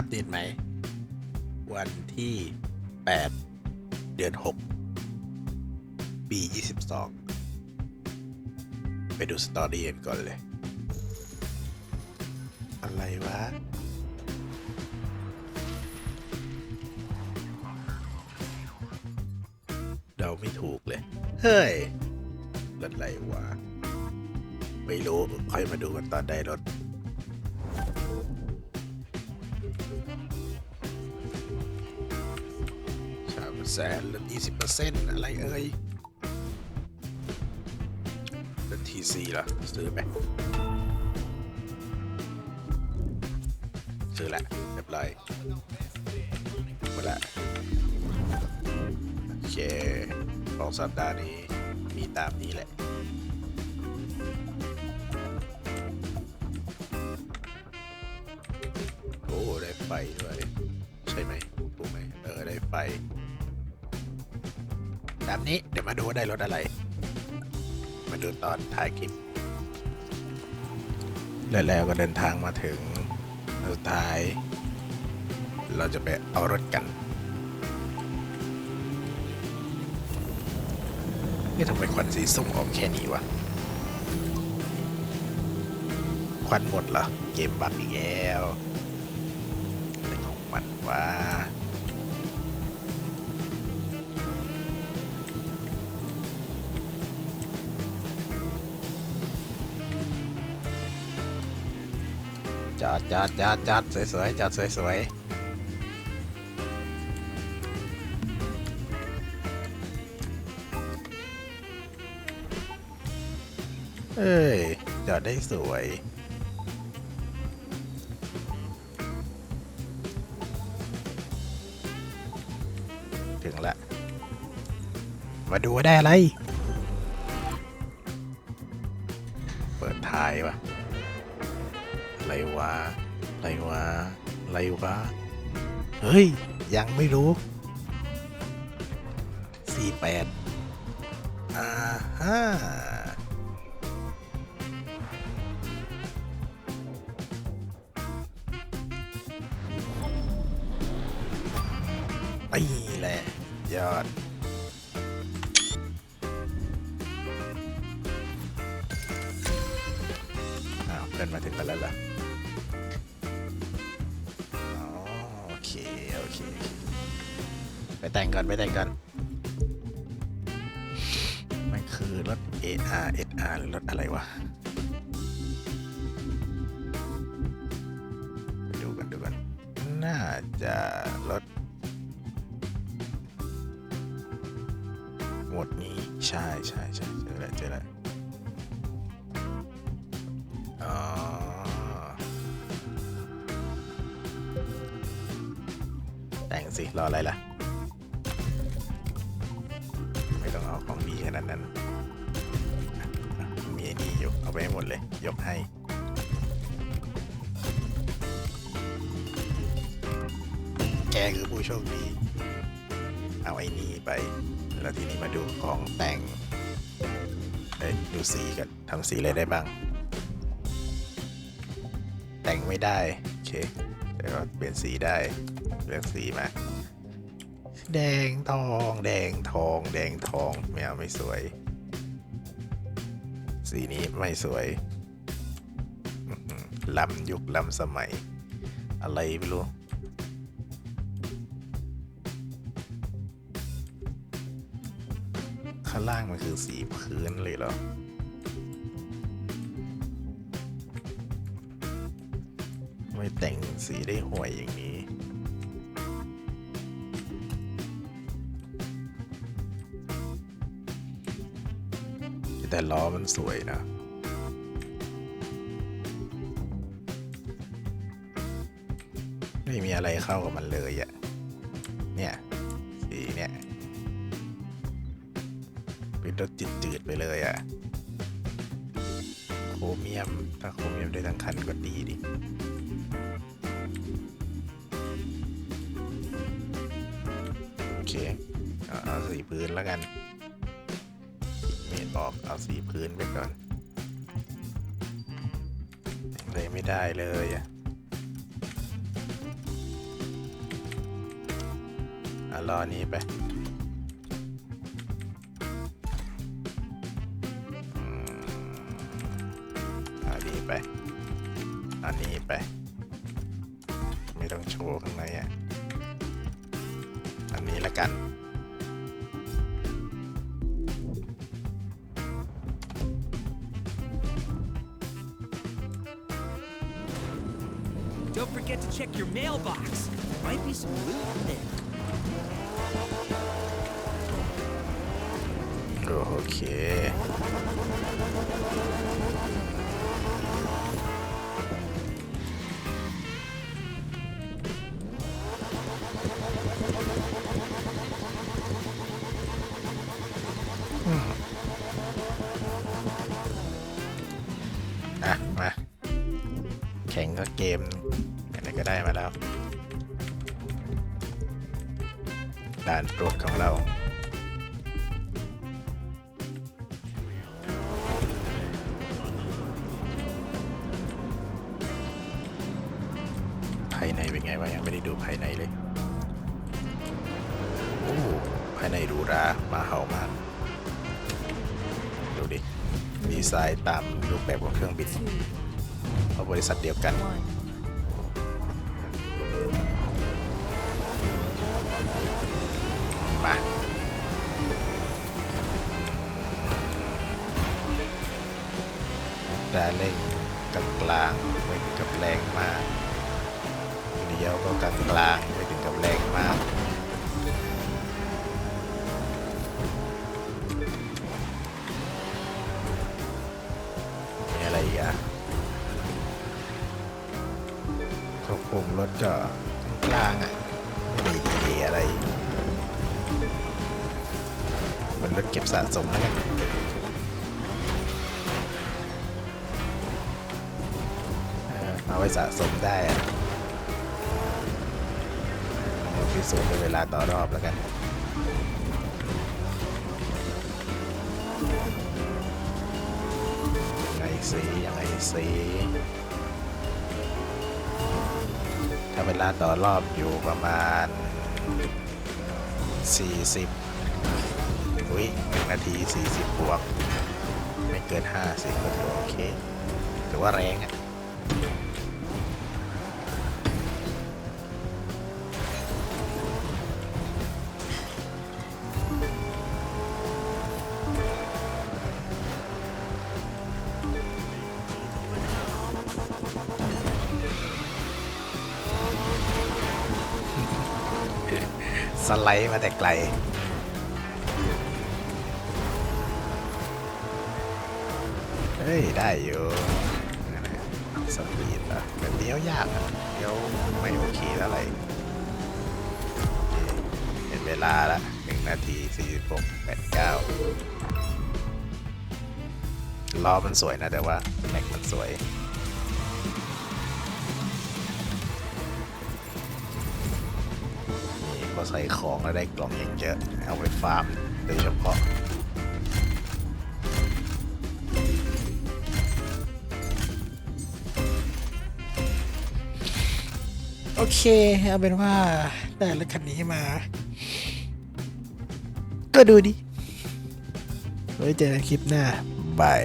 อัปเดตไหมวันที่ 8 เดือน 6 ปี 22 ไปดูสตอรี่กันก่อนเลย อะไรวะเดาไม่ถูกเลย เฮ้ยรถอะไรวะ ไม่รู้ ค่อยมาดูกันตอนได้รถ สามแสนลดยี่สิบเปอร์เซ็นต์อะไรเอ่ยลดทีซีล่ะ ซื้อไหมซื้อแหละเรียบร้อยหมดละโอเคของสัปดาห์นี้ มีตามนี้แหละ ไฟด้วย ใช่ไหมถูกไหมเออได้ไฟตามนี้เดี๋ยวมาดูว่าได้รถอะไร มาดูตอนท้ายคลิปแล้วแล้วก็เดินทางมาถึงสุดท้าย เราจะไปเอารถกันนี่ทำไมควันสีส้มออกแค่นี้วะ ควันหมดเหรอ เกมบักอีกแล้ว มันวะจอดจอดจอดจอดสวยๆจอดสวยๆเอ้ยจอดได้สวย มาดูว่าได้อะไร เปิดท้ายวะไรวะไรวะไรวะ เฮ้ย ยังไม่รู้สี่แปดอ่าฮะไอ้แหละยอด พื่อนมาถึงกันแล้วเหรอโอเค โอเค ไปแต่งก่อน ไปแต่งก่อน มันคือรถ AR SR หรือรถอะไรวะดูกันดูกัน น่าจะรถหมดนี้ ใช่ใช่ใช่เจอแล้วเจอแล้ว แต่งสิ รออะไรล่ะ ไม่ต้องเอาของดีขนาดนั้น มีไอ้นี่อยู่เอาไปให้หมดเลย ยกให้แกคือผู้โชคดี เอาไอ้นี่ไป แล้วทีนี้มาดูของแต่งเอ้ยดูสีกันทำสีอะไรได้บ้าง แต่งไม่ได้ โอเคแต่ก็เปลี่ยนสีได้ เลือกสีมา แดงทอง แดงทอง แดงทองไม่เอาไม่สวย สีนี้ไม่สวยอื้อหือล้ำยุคล้ำสมัย อะไรไม่รู้ข้างล่างมันคือสีพื้นเลยเหรอ ไม่แต่งสีได้ห่วยอย่างนี้ แต่ล้อมันสวยนะไม่มีอะไรเข้ากับมันเลยอะเนี่ยสีเนี่ยเป็นรถจืดๆไปเลยอะโครเมียม ถ้าโครเมียมได้ทั้งคันก็ดีดิโอเคเอาสีพื้นแล้วกัน เมนบอกเอาสีพื้นไปก่อนเลยไม่ได้เลยอะรอนี้ไปอืมเอาดีไป อันนี้ไป ไม่ต้องโชว์ข้างในอะ อันนี้ละกัน forget to check your mailbox. Might be some loot in there. โเป็นไงวะยังไม่ได้ดูภายในเลยโอ้ภายในหรูรามาเห่ามาก ดูดิ ดีไซน์ตามรูปแบบของเครื่องบินเพราะบริษัทเดียวกันมาดาเร่งกลางกลางๆไม่ถึงกับแรงมาก เลี้ยวก็กลางกลางไม่ถึงกับแรงมากมีอะไรอีกอะควบคุมรถก็กลางอะไม่ดีอะไรมันรถเก็บสะสมแล้วกันเออเอาไว้สะสมได้อะ พิสูจน์ในเวลาต่อรอบแล้วกันยังไงสิยังไงสิถ้าเวลาต่อรอบอยู่ประมาณ 40 อุ้ยหนึ่งนาที 40 บวก ไม่เกิน 50ก็ถือโอเคถือว่าแรงอะ สไลด์มาแต่ไกล เฮ้ย ได้อยู่สปีดอะแต่เลี้ยวยากอะเลี้ยวไม่โอเคเท่าไรเป็นเวลาละ1นาที46 89ล้อมันสวยนะแต่ว่าแม็กมันสวย ใส่ของแล้วได้กล่องอย่างเยอะเอาไปฟาร์มโดยเฉพาะโอเค เอาเป็นว่าได้รถคันนี้มา ก็ดูดิไว้เจอกันคลิปหน้า บาย